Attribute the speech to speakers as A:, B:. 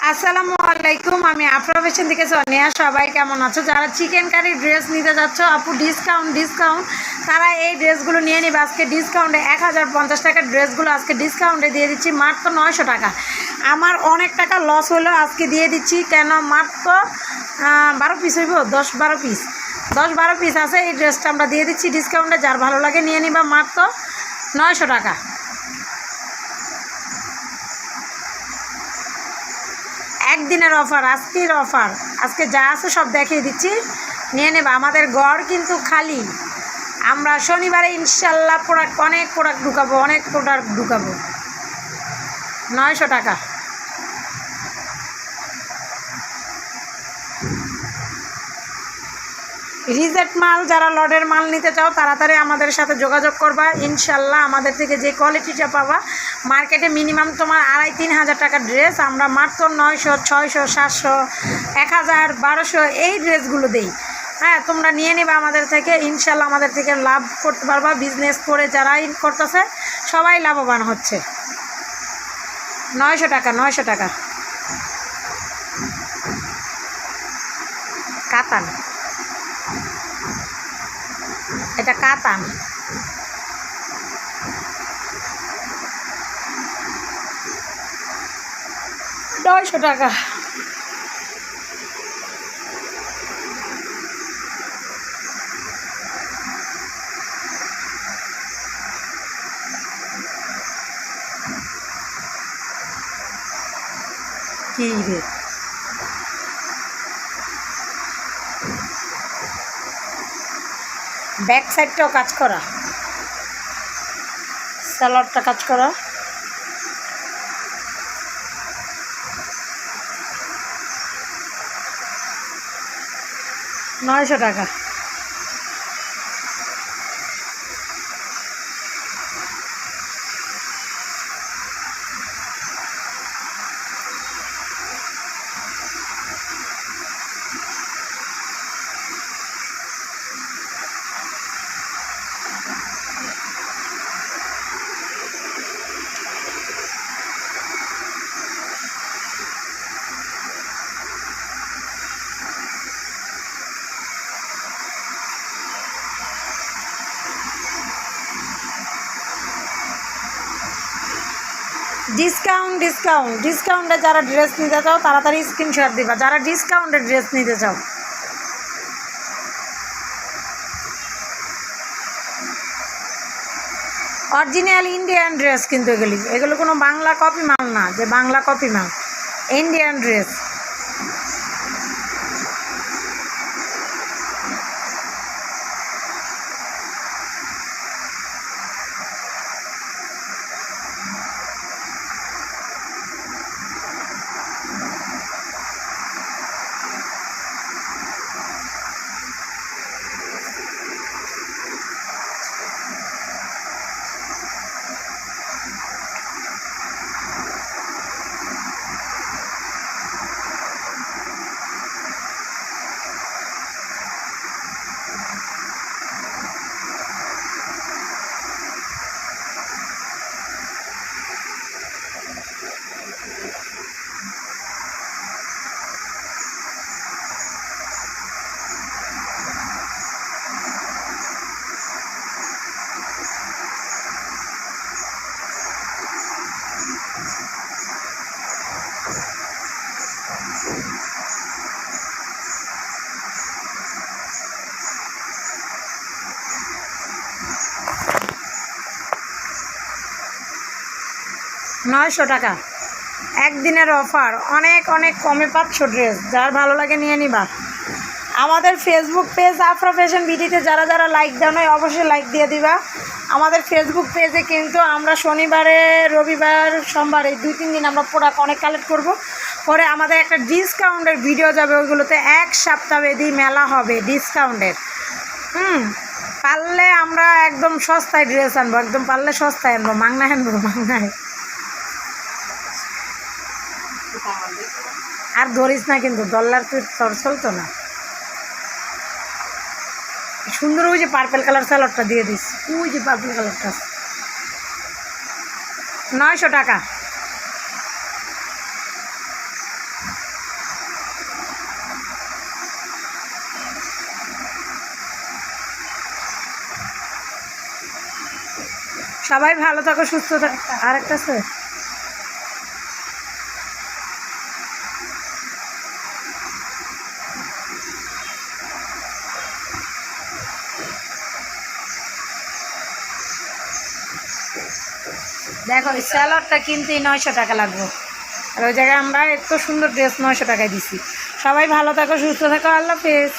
A: আসসালামু আলাইকুম, আমি আফরা ফ্যাশন থেকে সোনিয়া। সবাই কেমন আছো? যারা চিকেন কারি ড্রেস নিতে যাচ্ছ, আপু ডিসকাউন্ট ডিসকাউন্ট তারা এই ড্রেসগুলো নিয়ে নিবে। আজকে ডিসকাউন্টে এক হাজার পঞ্চাশ টাকার ড্রেসগুলো আজকে ডিসকাউন্টে দিয়ে দিচ্ছি, মাত্র নয়শো টাকা। আমার অনেক টাকা লস হলো, আজকে দিয়ে দিচ্ছি কেন? মাত্র বারো পিস হইব? দশ বারো পিস দশ বারো পিস আছে, এই ড্রেসটা আমরা দিয়ে দিচ্ছি ডিসকাউন্টে যার ভালো লাগে নিয়ে নিবা, মাত্র নয়শো টাকা। একদিনের অফার, আজকের অফার। আজকে যা আছে সব দেখিয়ে দিচ্ছি। নিয়ে নেব। আমাদের গড় কিন্তু খালি। আমরা শনিবারে ইনশাল্লাহ প্রোডাক্ট অনেক প্রোডাক্ট ঢুকাবো, অনেক প্রোডাক্ট ঢুকাবো। নয়শো টাকা। রিজেক্ট মাল যারা লডের মাল নিতে চাও, তাড়াতাড়ি আমাদের সাথে যোগাযোগ করবা। ইনশাল্লাহ আমাদের থেকে যে কোয়ালিটিটা পাবা, মার্কেটে মিনিমাম তোমার আড়াই তিন হাজার টাকার ড্রেস, আমরা মাত্র নয়শো, ছয়শো, সাতশো, এক হাজার, বারোশো এই ড্রেসগুলো দেই। হ্যাঁ তোমরা নিয়ে নেবে আমাদের থেকে ইনশাল্লাহ আমাদের থেকে লাভ করতে পারবা। বিজনেস করে যারাই করতেছে, সবাই লাভবান হচ্ছে। নয়শো টাকা নয়শো টাকা। কাতান। จะกล้าปั่นด้อยชดอกะที่เด็ด ব্যাক সাইডটাও কাজ করা। স্যালাডটা কাজ করা। নয়শো টাকা। ডিসকাউন্ট ডিসকাউন্ট ডিসকাউন্টে যারা ড্রেস নিতে চাও, তাড়াতাড়ি স্ক্রিনশট দিবা। যারা ডিসকাউন্টে ড্রেস নিতে চাও। অরিজিনাল ইন্ডিয়ান ড্রেস কিন্তু এগুলি। এগুলো কোনো বাংলা কপি মাল না, যে বাংলা কপি মাল। ইন্ডিয়ান ড্রেস নয়শো টাকা। একদিনের অফার, অনেক অনেক কমে পাচ্ছ ড্রেস যার ভালো লাগে নিয়ে নিবা। আমাদের ফেসবুক পেজ আফরা ফ্যাশন বিডিতে যারা যারা লাইক দেওয়া নয় অবশ্যই লাইক দিয়ে দিবা। আমাদের ফেসবুক পেজে কিন্তু আমরা শনিবারে, রবিবার, সোমবার এই দুই, তিন দিন আমরা প্রোডাক্ট অনেক কালেক্ট করব। পরে আমাদের একটা ডিসকাউন্টের ভিডিও যাবে, ওইগুলোতে এক সপ্তাহ বেদি মেলা হবে ডিসকাউন্টের হুম, পারলে আমরা একদম সস্তায় ড্রেস আনব, একদম পারলে সস্তায় আনব, মাংনায় আনব, মাংনায়। আর ধরিস না কিন্তু ডলার তুই তোর চলতো না। সুন্দর ওই যে পার্পেল কালার স্যালাডটা দিয়ে দিস। ওই যে পার্পেল কালারটা নয়শো টাকা। সবাই ভালো থাকো, সুস্থ থাকো। আর একটা দেখো এই স্যালাডটা কিনতেই নয়শো টাকা লাগবো। আর ওই জায়গায় আমরা এত সুন্দর ড্রেস নয়শো টাকায় দিছি। সবাই ভালো থাকো, সুস্থ থাকো, আল্লাহ হাফেজ।